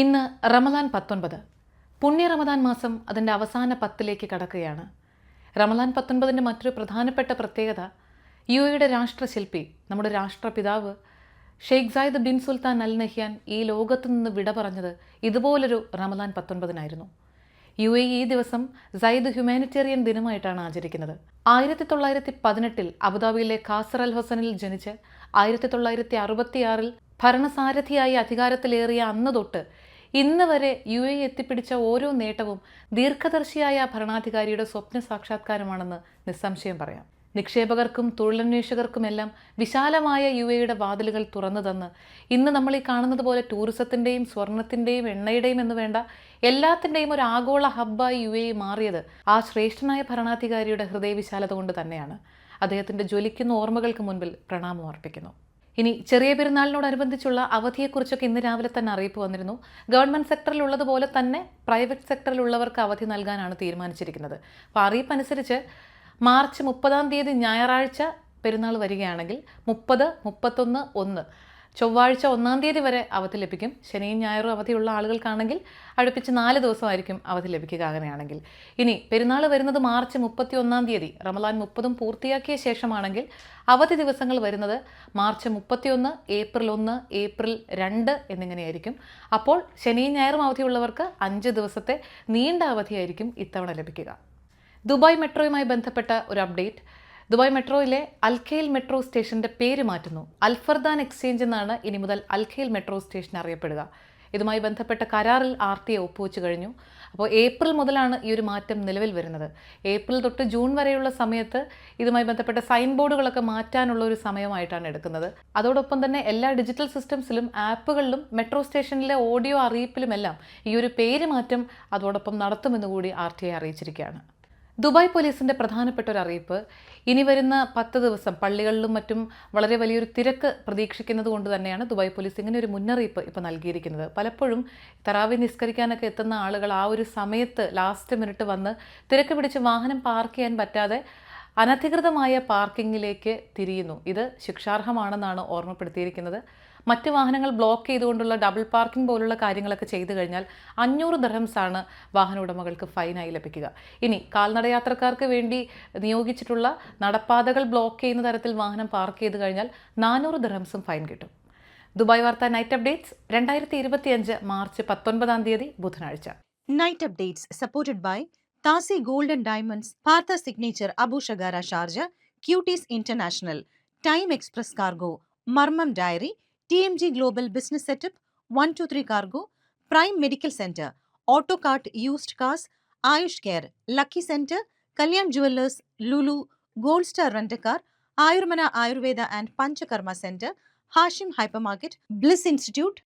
ഇന്ന് റമദാൻ പത്തൊൻപത്. പുണ്യ റമദാൻ മാസം അതിന്റെ അവസാന പത്തിലേക്ക് കടക്കുകയാണ്. റമദാൻ പത്തൊൻപതിന്റെ മറ്റൊരു പ്രധാനപ്പെട്ട പ്രത്യേകത യു എയുടെ രാഷ്ട്രശില്പി നമ്മുടെ രാഷ്ട്രപിതാവ് Sheikh Zayed bin Sultan Al Nahyan ഈ ലോകത്തു നിന്ന് വിട പറഞ്ഞത് ഇതുപോലൊരു റമദാൻ പത്തൊൻപതിനായിരുന്നു. യു എ ഈ ദിവസം സയ്യിദ് ഹ്യൂമാനിറ്റേറിയൻ ദിനമായിട്ടാണ് ആചരിക്കുന്നത്. ആയിരത്തി തൊള്ളായിരത്തി പതിനെട്ടിൽ അബുദാബിയിലെ ഖാസർ അൽ ഹസനിൽ ജനിച്ച് ആയിരത്തി തൊള്ളായിരത്തി അറുപത്തിയാറിൽ ഭരണസാരഥിയായി അധികാരത്തിലേറിയ അന്ന് തൊട്ട് ഇന്ന് വരെ യു എ എത്തിപ്പിടിച്ച ഓരോ നേട്ടവും ദീർഘദർശിയായ ഭരണാധികാരിയുടെ സ്വപ്ന സാക്ഷാത്കാരമാണെന്ന് നിസ്സംശയം പറയാം. നിക്ഷേപകർക്കും തൊഴിലന്വേഷകർക്കുമെല്ലാം വിശാലമായ യു എയുടെ വാതിലുകൾ തുറന്നു തന്ന് ഇന്ന് നമ്മൾ ഈ കാണുന്നത് പോലെ ടൂറിസത്തിന്റെയും സ്വർണത്തിന്റെയും എണ്ണയുടെയും എന്ന് വേണ്ട എല്ലാത്തിന്റെയും ഒരു ആഗോള ഹബ്ബായി യു എ മാറിയത് ആ ശ്രേഷ്ഠനായ ഭരണാധികാരിയുടെ ഹൃദയവിശാലത കൊണ്ട് തന്നെയാണ്. അദ്ദേഹത്തിന്റെ ജ്വലിക്കുന്ന ഓർമ്മകൾക്ക് മുൻപിൽ പ്രണാമം അർപ്പിക്കുന്നു. ഇനി ചെറിയ പെരുന്നാളിനോടനുബന്ധിച്ചുള്ള അവധിയെക്കുറിച്ചൊക്കെ ഇന്ന് രാവിലെ തന്നെ അറിയിപ്പ് വന്നിരുന്നു. ഗവൺമെന്റ് സെക്ടറിലുള്ളതുപോലെ തന്നെ പ്രൈവറ്റ് സെക്ടറിലുള്ളവർക്ക് അവധി നൽകാനാണ് തീരുമാനിച്ചിരിക്കുന്നത്. അപ്പോൾ അറിയിപ്പ് അനുസരിച്ച് മാർച്ച് മുപ്പതാം തീയതി ഞായറാഴ്ച പെരുന്നാൾ വരികയാണെങ്കിൽ മുപ്പത് മുപ്പത്തൊന്ന് ഒന്ന് ചൊവ്വാഴ്ച ഒന്നാം തീയതി വരെ അവധി ലഭിക്കും. ശനിയും ഞായറും അവധിയുള്ള ആളുകൾക്കാണെങ്കിൽ അടുപ്പിച്ച് നാല് ദിവസമായിരിക്കും അവധി ലഭിക്കുക അങ്ങനെയാണെങ്കിൽ. ഇനി പെരുന്നാൾ വരുന്നത് മാർച്ച് മുപ്പത്തി ഒന്നാം തീയതി റമലാൻ മുപ്പതും പൂർത്തിയാക്കിയ ശേഷമാണെങ്കിൽ അവധി ദിവസങ്ങൾ വരുന്നത് മാർച്ച് മുപ്പത്തിയൊന്ന് ഏപ്രിൽ ഒന്ന് ഏപ്രിൽ രണ്ട് എന്നിങ്ങനെയായിരിക്കും. അപ്പോൾ ശനിയും ഞായറും അവധിയുള്ളവർക്ക് അഞ്ച് ദിവസത്തെ നീണ്ട അവധിയായിരിക്കും ഇത്തവണ ലഭിക്കുക. ദുബായ് മെട്രോയുമായി ബന്ധപ്പെട്ട ഒരു അപ്ഡേറ്റ്. ദുബായ് മെട്രോയിലെ അൽഖേൽ മെട്രോ സ്റ്റേഷന്റെ പേര് മാറ്റുന്നു. അൽഫർദാൻ എക്സ്ചേഞ്ച് എന്നാണ് ഇനി മുതൽ അൽഖേൽ മെട്രോ സ്റ്റേഷൻ അറിയപ്പെടുക. ഇതുമായി ബന്ധപ്പെട്ട കരാറിൽ ആർ ടി ഒപ്പുവെച്ച് കഴിഞ്ഞു. അപ്പോൾ ഏപ്രിൽ മുതലാണ് ഈ ഒരു മാറ്റം നിലവിൽ വരുന്നത്. ഏപ്രിൽ തൊട്ട് ജൂൺ വരെയുള്ള സമയത്ത് ഇതുമായി ബന്ധപ്പെട്ട സൈൻ ബോർഡുകളൊക്കെ മാറ്റാനുള്ള ഒരു സമയമായിട്ടാണ് എടുക്കുന്നത്. അതോടൊപ്പം തന്നെ എല്ലാ ഡിജിറ്റൽ സിസ്റ്റംസിലും ആപ്പുകളിലും മെട്രോ സ്റ്റേഷനിലെ ഓഡിയോ അറിയിപ്പിലുമെല്ലാം ഈ ഒരു പേര് മാറ്റം അതോടൊപ്പം നടത്തുമെന്ന് കൂടി ആർ ടി അറിയിച്ചിരിക്കുകയാണ്. ദുബായ് പോലീസിന്റെ പ്രധാനപ്പെട്ട ഒരു അറിയിപ്പ്. ഇനി വരുന്ന പത്ത് ദിവസം പള്ളികളിലും മറ്റും വളരെ വലിയൊരു തിരക്ക് പ്രതീക്ഷിക്കുന്നത് കൊണ്ട് തന്നെയാണ് ദുബായ് പോലീസ് ഇങ്ങനെ ഒരു മുന്നറിയിപ്പ് ഇപ്പോൾ നൽകിയിരിക്കുന്നത്. പലപ്പോഴും തറാവി നിസ്കരിക്കാനൊക്കെ എത്തുന്ന ആളുകൾ ആ ഒരു സമയത്ത് ലാസ്റ്റ് മിനിറ്റ് വന്ന് തിരക്ക് പിടിച്ച് വാഹനം പാർക്ക് ചെയ്യാൻ പറ്റാതെ അനധികൃതമായ പാർക്കിങ്ങിലേക്ക് തിരിയുന്നു. ഇത് ശിക്ഷാർഹമാണെന്നാണ് ഓർമ്മപ്പെടുത്തിയിരിക്കുന്നത്. മറ്റ് വാഹനങ്ങൾ ബ്ലോക്ക് ചെയ്തുകൊണ്ടുള്ള ഡബിൾ പാർക്കിംഗ് പോലുള്ള കാര്യങ്ങളൊക്കെ ചെയ്തു കഴിഞ്ഞാൽ അഞ്ഞൂറ് ദർഹംസാണ് വാഹന ഉടമകൾക്ക് ഫൈനായി ലഭിക്കുക. ഇനി കാൽനടയാത്രക്കാർക്ക് വേണ്ടി നിയോഗിച്ചിട്ടുള്ള നടപ്പാതകൾ ബ്ലോക്ക് ചെയ്യുന്ന തരത്തിൽ വാഹനം പാർക്ക് ചെയ്ത് കഴിഞ്ഞാൽ നാനൂറ് ദർഹംസും ഫൈൻ കിട്ടും. ദുബായ് വാർത്ത നൈറ്റ് അപ്ഡേറ്റ്സ് രണ്ടായിരത്തി ഇരുപത്തിയഞ്ച് മാർച്ച് പത്തൊൻപതാം തീയതി ബുധനാഴ്ച. Night updates supported by Tasi Gold and Diamonds, Partha Signature Abu Shagara Sharjah, Cuties International, Time Express Cargo, Marmam Diary, TMG Global Business Setup, 123 Cargo, Prime Medical Center, Autocart Used Cars, Ayush Care, Lucky Center, Kalyan Jewelers, Lulu, Gold Star Rent-A-Car, Ayurmana Ayurveda and Panchakarma Center, Hashim Hypermarket, Bliss Institute,